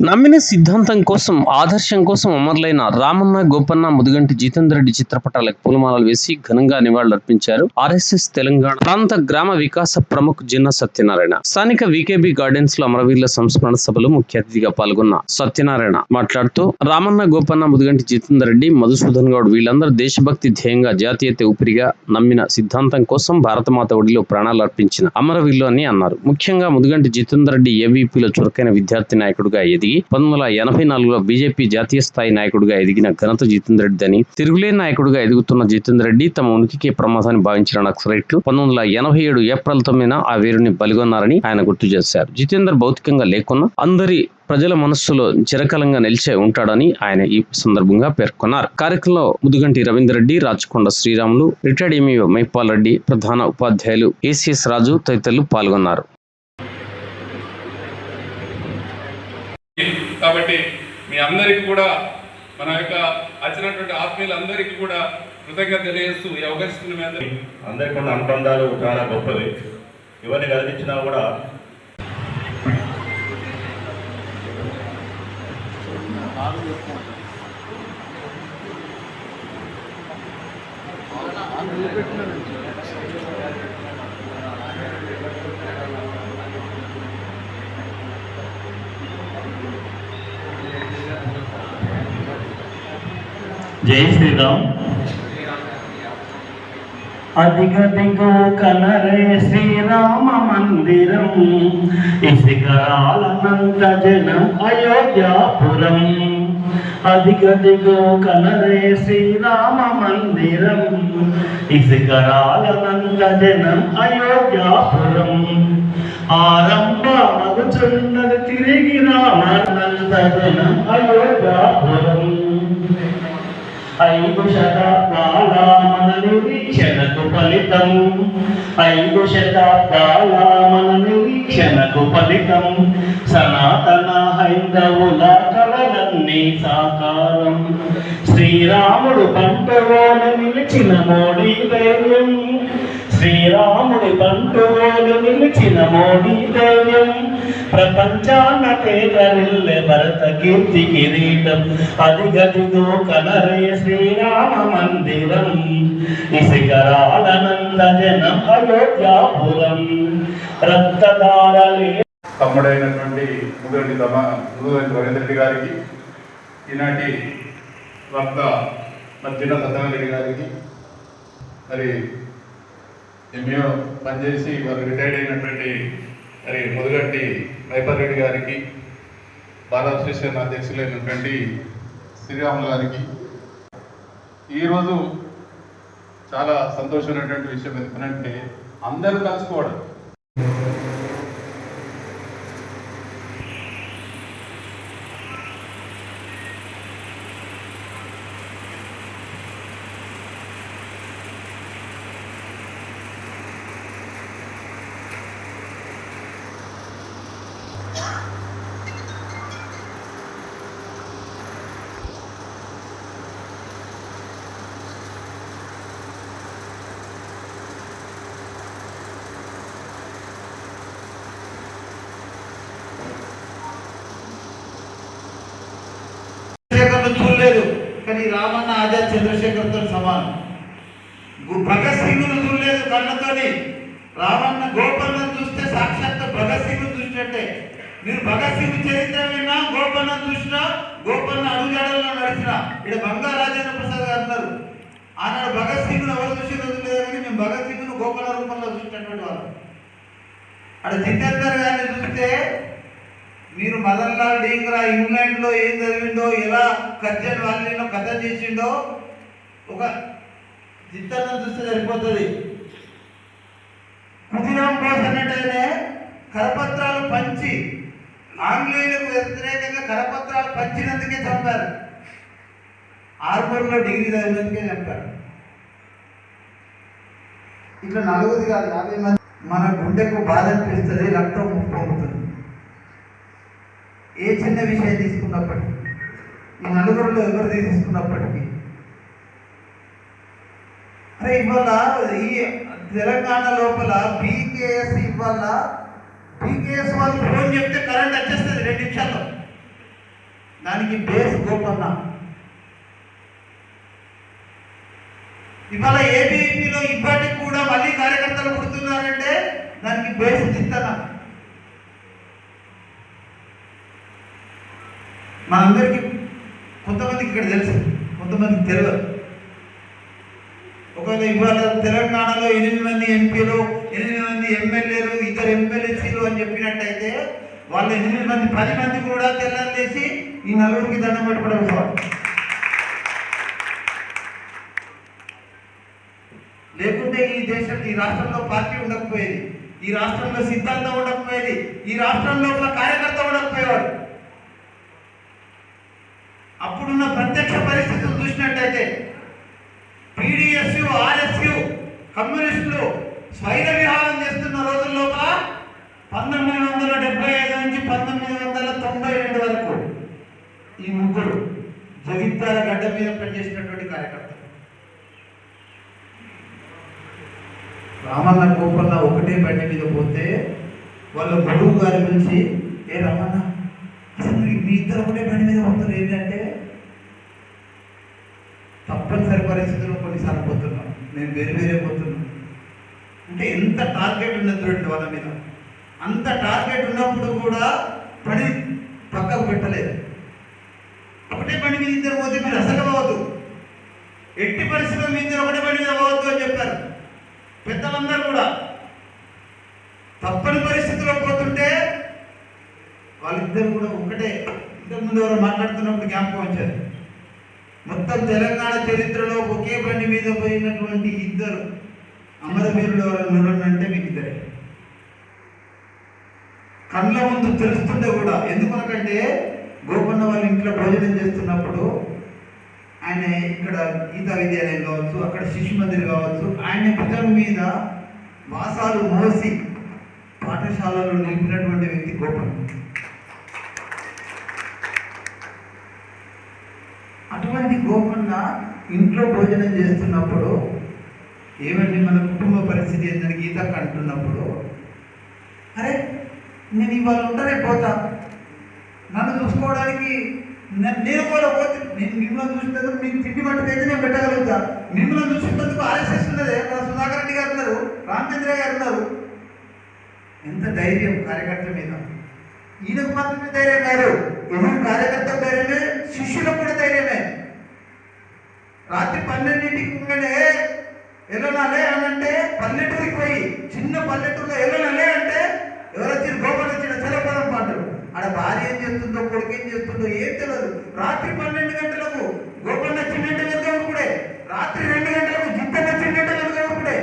నమ్మిన సిద్ధాంతం కోసం ఆదర్శం కోసం అమరులైన రామన్న గోపన్న ముదుగంటి జితేందర్ రెడ్డి చిత్రపటాలకు పూలమాలలు వేసి ఘనంగా నివాళులర్పించారు ఆర్ఎస్ఎస్ తెలంగాణ ప్రాంత గ్రామ వికాస ప్రముఖ్ జిన్న సత్యనారాయణ. స్థానిక వికేబి గార్డెన్స్లో అమరవీరుల సంస్మరణ సభలో ముఖ్య అతిథిగా పాల్గొన్న సత్యనారాయణ మాట్లాడుతూ రామన్న గోపన్న ముదుగంటి జితేందర్ రెడ్డి మధుసూదన్ గౌడ్ వీళ్ళందరూ దేశభక్తి ధ్యేయంగా జాతీయత ఊపిరిగా నమ్మిన సిద్ధాంతం కోసం భారతమాత ఒడిలో ప్రాణాలు అర్పించిన అమరవీరులు అని అన్నారు. ముఖ్యంగా ముదుగంటి జితేందర్ రెడ్డి ఏవీపీలో చురుకైన విద్యార్థి నాయకుడిగా ఎదిగి పంతొమ్మిది వందల ఎనభై నాలుగులో బీజేపీ జాతీయ స్థాయి నాయకుడిగా ఎదిగిన ఘనత జితేందర్ రెడ్డి అని తిరుగులేని నాయకుడిగా ఎదుగుతున్న జితేందర్ రెడ్డి తమ ఉనికికి ప్రమాదాన్ని భావించిన నక్సలైట్లు పంతొమ్మిది వందల ఎనభై ఏడు ఏప్రిల్ తొమ్మిదిన ఆ వీరుని బలిగొన్నారని ఆయన గుర్తు చేశారు. జితేందర్ భౌతికంగా లేకున్నా అందరి ప్రజల మనస్సులో చిరకాలంగా నిలిచే ఉంటాడని ఆయన ఈ సందర్భంగా పేర్కొన్నారు. కార్యక్రమంలో ముదుగంటి రవీందర్రెడ్డి రాచకొండ శ్రీరాములు రిటైర్డ్ ఎంఈఓ మైపాల్ రెడ్డి ప్రధాన ఉపాధ్యాయులు ఏసీఎస్ రాజు తదితరులు పాల్గొన్నారు. మీ అందరికీ కూడా మన యొక్క వచ్చినటువంటి ఆత్మీయులందరికీ కూడా కృతజ్ఞత తెలియజేస్తూ ఈ అవకాశం అందరికీ ఉన్న అనుబంధాలు చాలా గొప్పవి. ఇవన్నీ కదిలించినా కూడా జై శ్రీరామ్. అధిక అదిగదిగో కలరే శ్రీరామ మందిరం ఇసికరాలనంత జనం అయోధ్యాపురం. అధిక అదిగదిగో కలరే శ్రీరామ మందిరం ఇసుకరాలనంత జనం అయోధ్యాపురం. ఆరంభ మగుచున్నది తిరిగి రామనంత జనం అయోధ్యాపురం. ఐదు శతాబ్దాల మన నిరీక్షణకు ఫలితం. ఐదు శతాబ్దాల మన నిరీక్షణకు ఫలితం. సనాతన హైందవుల కలలన్నీ సాకారం. శ్రీరాముడు పంటలోని నిలిచిన మోడీ ధైర్యం శ్రీరాముడి బంటువులు నిలిచిన మోడీ ధైర్యం ప్రపంచాన్న పేదరిల్లె భరత కీర్తి కిరీటం. అది గదిగో కలరే శ్రీరామ మందిరం. ఇసుకరాలనంద జన అయోధ్యాపురం. రక్తదారలే తమ్ముడైనటువంటి ముదుగంటి తమ ముదుగంటి రవీంద్ర గారికి ఈనాటి రక్త మరి దిన సత్యనారాయణ గారికి మరి ఎంఏ పనిచేసి వారు రిటైర్డ్ అయినటువంటి మరి మొదగట్టి మైపర్ రెడ్డి గారికి భారత శ్రీసేన అధ్యక్షులైనటువంటి శ్రీరాములు గారికి. ఈరోజు చాలా సంతోషమైనటువంటి విషయం ఎందుకంటే అందరూ కలుసుకోవడం చంద్రశేఖర్ను చూడలేదు కానీ రామన్న ఆజాద్ చంద్రశేఖర్తో సమానం? భగత్ సింగ్ను చూడలేదు కళ్ళతోని. రామన్న గోపన్నను చూస్తే సాక్షాత్ భగత్ సింగ్ను చూసినట్టే. మీరు భగత్ సింగ్ చరిత్ర విన్నా గోపన్న చూసినా గోపన్న అడుగుజాడల్లో నడిచిన ఇక్కడ బంగా రాజేంద్ర ప్రసాద్ గారు అన్నారు ఆనాడు భగత్ సింగ్ను ఎవరు చూసి రోజు కానీ మేము భగత్ సింగ్ను గోపన్న రూపంలో చూసినటువంటి వాళ్ళు. అక్కడ జితేందర్ గారిని చూస్తే మీరు మదన్ లాల్ డీంగ్రా ఇంగ్లాండ్లో ఏం చదివిండో ఎలా కర్జన్ వాలీలో కథ చేసిండో ఒక చిత్తాన్ని చూస్తే సరిపోతుంది. కుదిరాం బోస్ కరపత్రాలు పంచి ఆంగ్లేయులకు వ్యతిరేకంగా కరపత్రాలు పంచినందుకే చంపారు. ఆర్మూర్లో డిగ్రీ చదివినందుకే చంపారు. ఇట్లా నలుగురు కాదు యాభై మంది. మన గుండెకు బాధ అనిపిస్తుంది రక్తం పొంగుతుంది ఏ చిన్న విషయం తీసుకున్నప్పటికీ ఈ నలుగురిలో ఎవరు తీసుకున్నప్పటికీ. అరే ఇవాళ ఈ తెలంగాణ లోపల బీకేఎస్ ఇవాళ బీకేఎస్ వాళ్ళు ఫోన్ చెప్తే కరెంట్ వచ్చేస్తుంది రెండు నిమిషాల్లో. దానికి బేస్ గోపన్న. ఇవాళ ఏబీపీలో ఇప్పటికి కూడా మళ్ళీ కార్యకర్తలు పుడుతున్నారంటే దానికి బేస్ తిత్తన. మనందరికీ కొంతమందికి ఇక్కడ తెలుసు. కొంతమందికి తెలియదు ఒకవేళ ఇవాళ తెలంగాణలో ఎనిమిది మంది ఎంపీలు ఎనిమిది మంది ఎమ్మెల్యేలు ఇద్దరు ఎమ్మెల్యేసీలు అని చెప్పినట్టయితే వాళ్ళు ఎనిమిది మంది పది మంది కూడా తెల్లారేసి ఈ నలుగురికి దండం పెట్టుకోవడం లేకుంటే ఈ దేశం ఈ రాష్ట్రంలో పార్టీ ఉండకపోయేది. ఈ రాష్ట్రంలో సిద్ధాంతం ఉండకపోయేది. ఈ రాష్ట్రంలో ఉన్న కార్యకర్త ఉండకపోయేవాడు. అప్పుడున్న ప్రత్యక్ష పరిస్థితులు చూసినట్టయితే పీడిఎస్యు ఆర్ఎస్యు కమ్యూనిస్టులు స్వైర విహారం చేస్తున్న రోజుల లోపల పంతొమ్మిది వందల డెబ్బై ఐదు నుంచి పంతొమ్మిది వందల తొంభై రెండు వరకు ఈ ముగ్గురు జగిత్యాల గడ్డ మీద పనిచేసినటువంటి కార్యకర్తలు. రామన్న కోపంలో ఒకటే బండి మీద పోతే వాళ్ళ గురువు గారి నుంచి ఏ రామన్న అసలు మీ- ఇద్దరు ఒకటే బండి మీద పోతారు ఏంటంటే పరిస్థితుల్లో కొన్నిసార్లు పోతున్నాం. నేను వేరే వేరే పోతున్నాం. అంటే ఎంత టార్గెట్ ఉన్నది చూడండి వాళ్ళ మీద. అంత టార్గెట్ ఉన్నప్పుడు కూడా పని పక్కకు పెట్టలేదు. ఒకటే పని మీద ఇద్దరు పోతే మీరు అసలు పోవద్దు ఎట్టి పరిస్థితుల్లో మీ ఇద్దరు ఒకటే పని మీద పోవద్దు అని చెప్పారు. పెద్దలందరూ కూడా. తప్పని పరిస్థితుల్లో పోతుంటే వాళ్ళిద్దరు కూడా ఒకటే. ఇంతకుముందు ఎవరో మాట్లాడుతున్నప్పుడు జ్ఞాపకం వచ్చారు మొత్తం తెలంగాణ చరిత్రలో ఒకే బండి మీద పోయినటువంటి ఇద్దరు అమరవీరులు ఎవరైనా అంటే మీకు ఇద్దరే. కళ్ళ ముందు తెలుస్తుంటే కూడా ఎందుకనకంటే గోపన్న వాళ్ళ ఇంట్లో భోజనం చేస్తున్నప్పుడు ఆయన ఇక్కడ గీతా విద్యాలయం కావచ్చు అక్కడ శిశు మందిర్ కావచ్చు ఆయన భుజం మీద వాసాలు మోసి పాఠశాలలో నిలిపినటువంటి వ్యక్తి గోపన్న. అటువంటి గోపన్న ఇంట్లో భోజనం చేస్తున్నప్పుడు ఏమండి మన కుటుంబ పరిస్థితి ఏంటని గీతకు అంటున్నప్పుడు అరే నేను ఇవాళ ఉంటానే పోతా. నన్ను చూసుకోవడానికి నేను కూడా పోతే నేను మిమ్మల్ని చూసినందుకు మీకు తిండి మట్టుకైతే నేను పెట్టగలుగుతా. మిమ్మల్ని చూసినందుకు ఆర్ఎస్ఎస్ ఉన్నదే. మన సుధాకర్ రెడ్డి గారు ఉన్నారు రామచంద్ర గారు ఉన్నారు. ఎంత ధైర్యం కార్యకర్త మీద. ఈయనకు మాత్రమే ధైర్యం కాదు గృహం కార్యకర్త ధైర్యమే? శిష్యులకు కూడా ధైర్యమే. రాత్రి పన్నెండింటికి ఉండగానే ఎల్లనాలే అని అంటే పల్లెటూరికి పోయి చిన్న పల్లెటూరులో ఎల్లనాలే అంటే ఎవరొచ్చిన గోపాల వచ్చిన చలపదం పాటలు ఆడ భార్య ఏం చేస్తుందో కొడుకు ఏం చేస్తుందో ఏం తెలియదు. రాత్రి పన్నెండు గంటలకు గోపన్న చిన్నంటే వెళ్తే రాత్రి రెండు గంటలకు జిత్తన్న చిన్నంటే వెళ్తే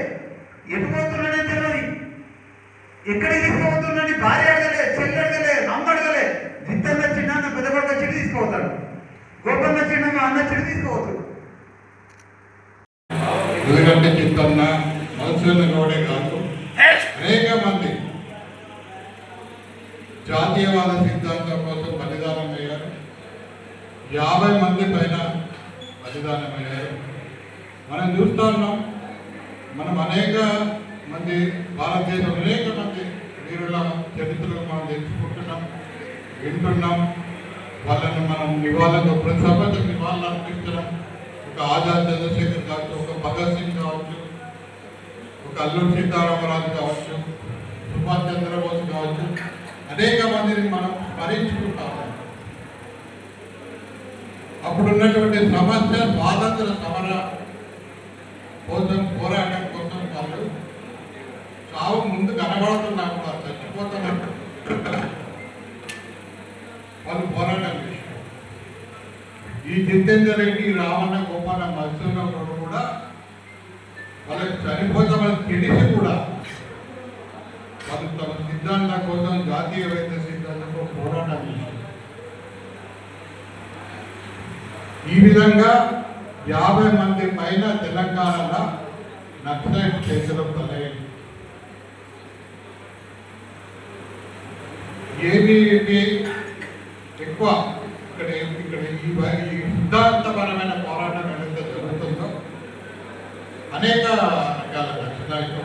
ఎటు పోతున్నాడని తెలియదు. ఎక్కడికి తీసుకుపోతున్నాడని భార్య అడగలే చెల్లి అడగలే అమ్మ అడగలే జిత్తన్న చిన్న అన్న పెద్ద కొడుకు చెడు తీసుకుపోతాడు గోపన్న చిన్న మా అన్న చెడు తీసుకుపోతాడు ఎందుకంటే చిత్తన్న మధుసూదన గౌడే కాదు అనేక మంది జాతీయవాద సిద్ధాంతం కోసం బలిదానం అయ్యారు. యాభై మంది పైన బలిదానం అయ్యారు. మనం చూస్తా ఉన్నాం మనం అనేక మంది భారతదేశం అనేక మంది వీరుల చరిత్రలు మనం తెలుసుకుంటున్నాం వింటున్నాం. వాళ్ళని మనం నివాళులు ప్రతి సభకు నివాళులు అర్పించడం ఒక ఆజాద్ చంద్రశేఖర్ కావచ్చు ఒక భగత్ సింగ్ కావచ్చు ఒక అల్లూరి సీతారామరాజు కావచ్చు సుభాష్ చంద్రబోస్ కావచ్చు. అనేక మందిని మనం స్మరించుకుంటాము అప్పుడున్నటువంటి సమస్య స్వాతంత్ర సమర కోసం పోరాటం కోసం వాళ్ళు చావు ముందు కనబడుతున్నా కూడా చచ్చిపోతున్నారు వాళ్ళు పోరాటం చేశారు. ఈ జితేందర్ రెడ్డి రావణ గోపాల మత్స్యంలో చనిపోతామని తెలిసి కూడా వాళ్ళు తమ సిద్ధాంతం కోసం జాతీయ వైద్య సిద్ధాంతంలో పోరాటం ఈ విధంగా యాభై మంది పైన తెలంగాణలో నక్సలైట్ కేసులు తలయ్యాయి ఏబీవీపీ ఎక్కువ ఇక్కడ ఇక్కడ ఈ ఈ సిద్ధాంతపరమైన పోరాటం ఏదైతే జరుగుతుందో అనేక రకాల నక్సలైట్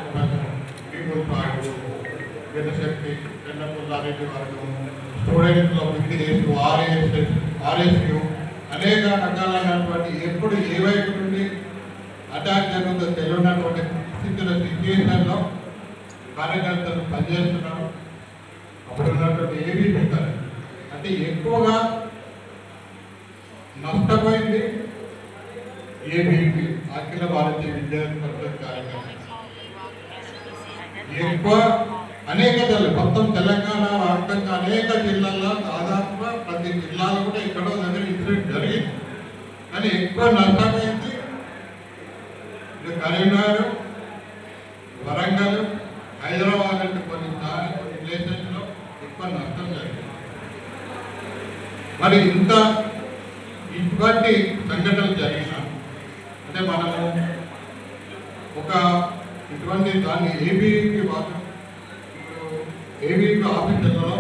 పీపుల్ పార్టీ చెన్నపుల్లారెడ్డి వర్గం స్టూడెంట్స్లో విడిదేశం ఆర్ఎస్ఎస్ ఆర్ఎస్యు అనేక రకాలైనటువంటి ఎప్పుడు ఏ వైపు నుండి అటాక్ జరుగుతుందో తెలియనటువంటి స్థితిలో సిచ్యువేషన్లో కార్యకర్తలు పనిచేస్తున్నారు. అప్పుడు ఉన్నటువంటి ఏబీ పెట్టాలి అంటే ఎక్కువగా నష్టపోయింది ఏబీపీ అఖిల భారతీయ విద్యార్థి పరిషత్ కార్యక్రమం ఎక్కువ అనేక జిల్లాలు మొత్తం తెలంగాణ వ్యాప్తంగా అనేక జిల్లాల్లో దాదాపుగా ప్రతి జిల్లాలో కూడా ఎక్కడో దగ్గర ఇన్సిడెంట్ జరిగింది. కానీ ఎక్కువ నష్టపోయింది ఇటు కరీంనగర్ వరంగల్ హైదరాబాద్ అంటే కొన్ని ప్లేసెస్లో ఎక్కువ నష్టం జరిగింది. మరి ఇంత ఇటువంటి సంఘటనలు జరిగిన అంటే మనము ఒక ఇటువంటి దాన్ని ఏబీకి మాత్రం ఏబీపీ ఆఫీసర్లలో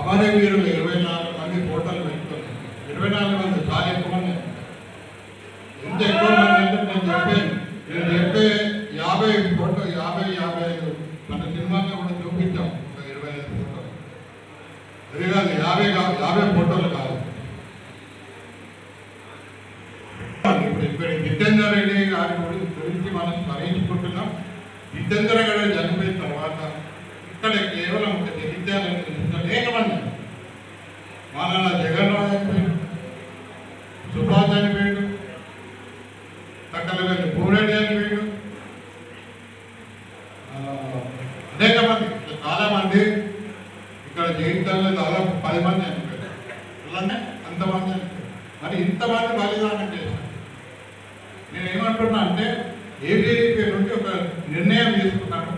అమరవీరులు ఇరవై నాలుగు మంది ఫోటోలు పెట్టుకున్నారు ఇరవై నాలుగు మంది చాలా ఎక్కువ మంది ఎంత ఎక్కువ మంది అంటే నేను చెప్పాను నేను చెప్పే యాభై ఫోటో యాభై యాభై ఐదు మన సినిమాలో కూడా చూపించాం ఒక ఇరవై ఐదు ఫోటోలు అది కాదు యాభై కాదు యాభై ఫోటోలు కాదు. ఇప్పుడు ఇప్పుడు జితేందర్ రెడ్డి గారి గురి- గురించి మనం స్మరించుకుంటున్నాం జితేందర్ చనిపోయిన తర్వాత ఇక్కడ కేవలం ఒక జగిత్యాలని అనేక మంది మా నాన్న సుభాష్ చనిపోయాడు సకల వెళ్ళి పూరెడ్డి చనిపోయాడు అనేక మంది ఇట్లా చాలా మంది ఇక్కడ జగిత్యాలలో దాదాపు పది మంది చనిపోయారు. అలానే అంతమంది చనిపోయారు. మరి ఇంతమంది బలిదానం చేశారు. నేను ఏమంటున్నా అంటే ఏబీఐపీ నుండి ఒక నిర్ణయం తీసుకున్నాను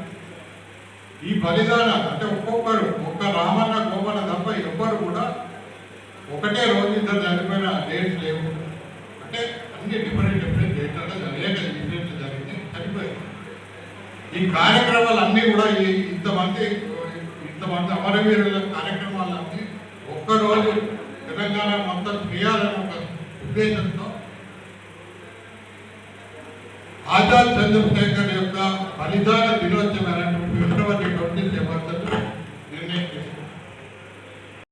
ఈ బలిదానం అంటే ఒక్కొక్కరు ఒక్క రామన్న గోమన్న తప్ప ఎవ్వరు కూడా ఒకటే రోజు ఇద్దరు చనిపోయిన డేట్స్ లేవు. అంటే అన్ని డిఫరెంట్ డిఫరెంట్ డేట్లలో అనేక ఇన్సిడెంట్లు జరిగింది చనిపోయారు. ఈ కార్యక్రమాలన్నీ కూడా ఈ ఇంతమంది ఇంతమంది అమరవీరుల కార్యక్రమాలన్నీ ఒక్కరోజు తెలంగాణ మొత్తం చేయాలని ఒక ఉద్దేశం ఆచార్య చంద్రశేఖర్ యొక్క బలిదాన దినోత్సవం ఫిబ్రవరి ట్వంటీ సెవెంత్ నిర్ణయం తీసుకున్నాం